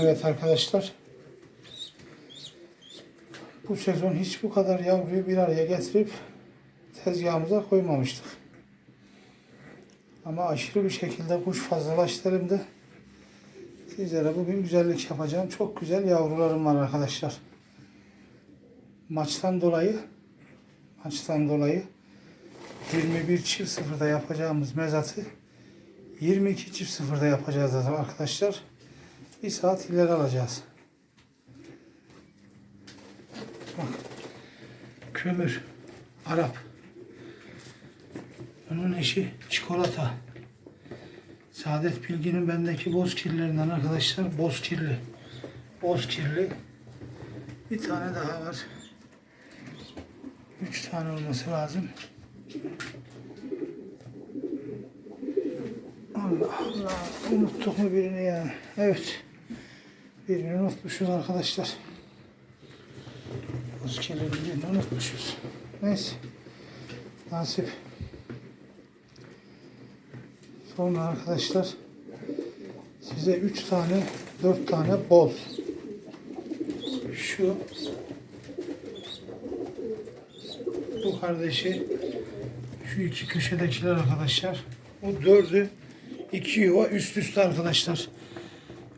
Evet arkadaşlar. Bu sezon hiç bu kadar yavruyu bir araya getirip tezgahımıza koymamıştık. Ama aşırı bir şekilde kuş fazlalaştırımda sizlere bugün güzellik yapacağım. Çok güzel yavrularım var arkadaşlar. Maçtan dolayı maçtan dolayı 21 çift sıfırda yapacağımız mezatı 22 çift sıfırda yapacağız arkadaşlar. Bir saat ileri alacağız. Bak. Kömür. Arap. Onun eşi çikolata. Saadet Bilgin'in bendeki boz kirlerinden arkadaşlar. Boz kirli. Boz kirli. Bir tane daha var. Üç tane olması lazım. Allah Allah. Unuttuk mu birini ya? Evet. Birini unutmuşuz arkadaşlar. Boz kirlinin birini unutmuşuz. Neyse. Nasip. Sonra arkadaşlar size 3 tane 4 tane boz. Şu bu kardeşi şu iki köşedekiler arkadaşlar. Bu dördü iki yuva üst üste arkadaşlar.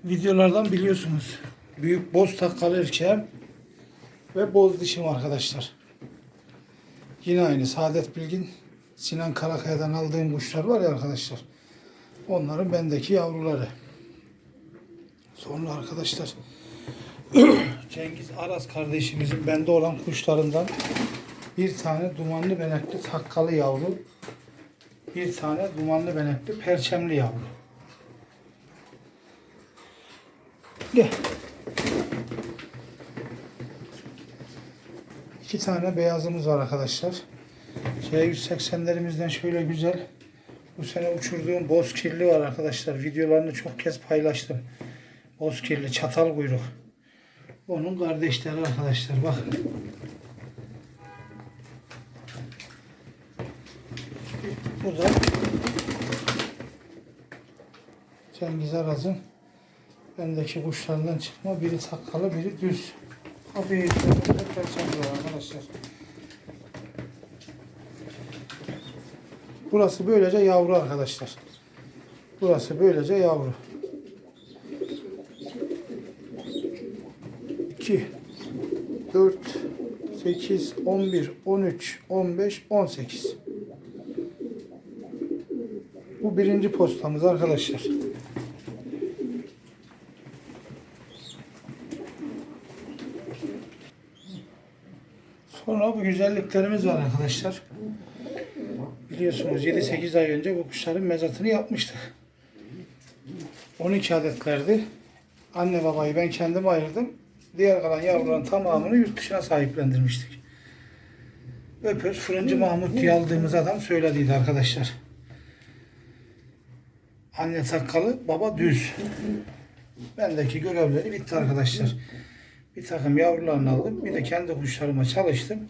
Videolardan biliyorsunuz. Büyük boz takkalı erkeğim ve boz dişim arkadaşlar. Yine aynı Saadet Bilgin Sinan Karakaya'dan aldığım kuşlar var ya arkadaşlar. Onların bendeki yavruları. Sonra arkadaşlar Cengiz Aras kardeşimizin bende olan kuşlarından bir tane dumanlı benekli takkalı yavru, bir tane dumanlı benekli perçemli yavru. Gel. İki tane beyazımız var arkadaşlar. C180'lerimizden şöyle güzel. Bu sene uçurduğum boz kirli var arkadaşlar. Videolarını çok kez paylaştım. Boz kirli, çatal kuyruk. Onun kardeşleri arkadaşlar. Bakın. Bu da Cengiz Araz'ın bendeki kuşlarından çıkma. Biri takkalı, biri düz. Abi perçemli var arkadaşlar. Burası böylece yavru arkadaşlar. Burası böylece yavru. 2 4 8 11 13 15 18 Bu birinci postamız arkadaşlar. Sonra bu güzelliklerimiz var arkadaşlar. Biliyorsunuz 7-8 ay önce bu kuşların mezatını yapmıştık. 12 adetlerdi. Anne babayı ben kendim ayırdım. Diğer kalan yavruların tamamını yurt dışına sahiplendirmiştik. Öpöz Fırıncı Mahmut diye aldığımız adam söylediydi arkadaşlar. Anne takkalı, baba düz. Bendeki görevleri bitti arkadaşlar. Bir takım yavrularını aldım. Bir de kendi kuşlarıma çalıştım.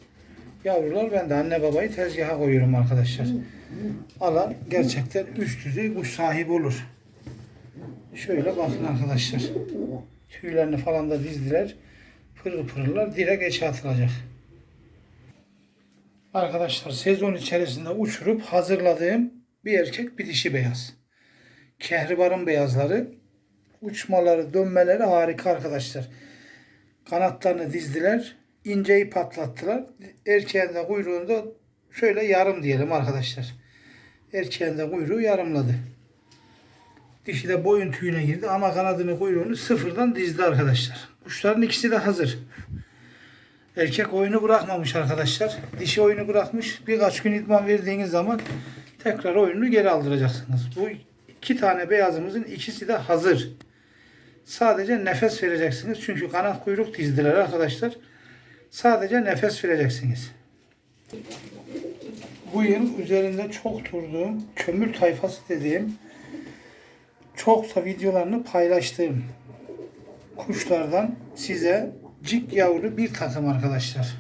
Yavrular ben de anne babayı tezgaha koyuyorum arkadaşlar. Alan gerçekten üst düzey kuş sahibi olur. Şöyle bakın arkadaşlar. Tüylerini falan da dizdiler. Pırıl pırıllar direkt eçe atılacak. Arkadaşlar sezon içerisinde uçurup hazırladığım bir erkek bir dişi beyaz. Kehribarın beyazları. Uçmaları, dönmeleri harika arkadaşlar. Kanatlarını dizdiler. inceyi patlattılar. Erkeğin de kuyruğunda şöyle yarım diyelim arkadaşlar. Erkeğin de kuyruğu yarımladı. Dişi de boyun tüyüne girdi ama kanadını kuyruğunu sıfırdan dizdi arkadaşlar. Kuşların ikisi de hazır. Erkek oyunu bırakmamış arkadaşlar. Dişi oyunu bırakmış. Birkaç gün idman verdiğiniz zaman tekrar oyunu geri aldıracaksınız. Bu iki tane beyazımızın ikisi de hazır. Sadece nefes vereceksiniz. Çünkü kanat kuyruk dizdiler arkadaşlar. Sadece nefes vereceksiniz. Bu yıl üzerinde çok durduğum kömür tayfası dediğim çok da videolarını paylaştığım kuşlardan size cik yavru bir takım arkadaşlar.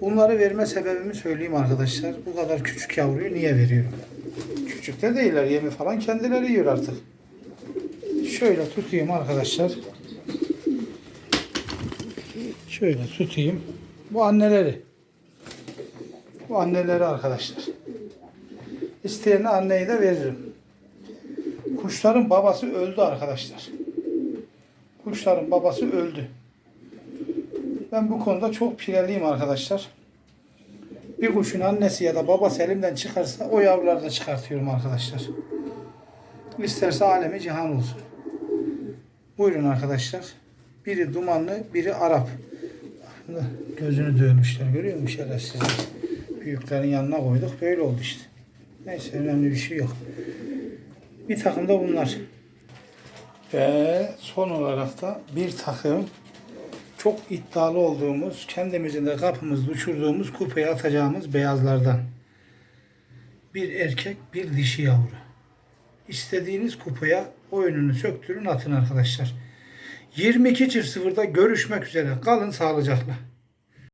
Bunları verme sebebimi söyleyeyim arkadaşlar. Bu kadar küçük yavruyu niye veriyorum? Küçük de değiller. Yemi falan kendileri yiyor artık. Şöyle tutayım arkadaşlar. Şöyle tutayım. Bu anneleri. Bu anneleri arkadaşlar. İsteyene anneyi de veririm. Kuşların babası öldü arkadaşlar. Kuşların babası öldü. Ben bu konuda çok pireliyim arkadaşlar. Bir kuşun annesi ya da babası elimden çıkarsa o yavruları da çıkartıyorum arkadaşlar. İsterse alemi cihan olsun. Buyurun arkadaşlar. Biri dumanlı, biri Arap. Gözünü dövmüşler görüyor musun şerefsizler? Büyüklerin yanına koyduk. Böyle oldu işte. Neyse önemli bir şey yok. Bir takım da bunlar. Ve son olarak da bir takım çok iddialı olduğumuz, kendimizin de kapımızda uçurduğumuz kupaya atacağımız beyazlardan. Bir erkek, bir dişi yavru. İstediğiniz kupaya oyununu söktürün atın arkadaşlar. 22.00'da görüşmek üzere. Kalın sağlıcakla.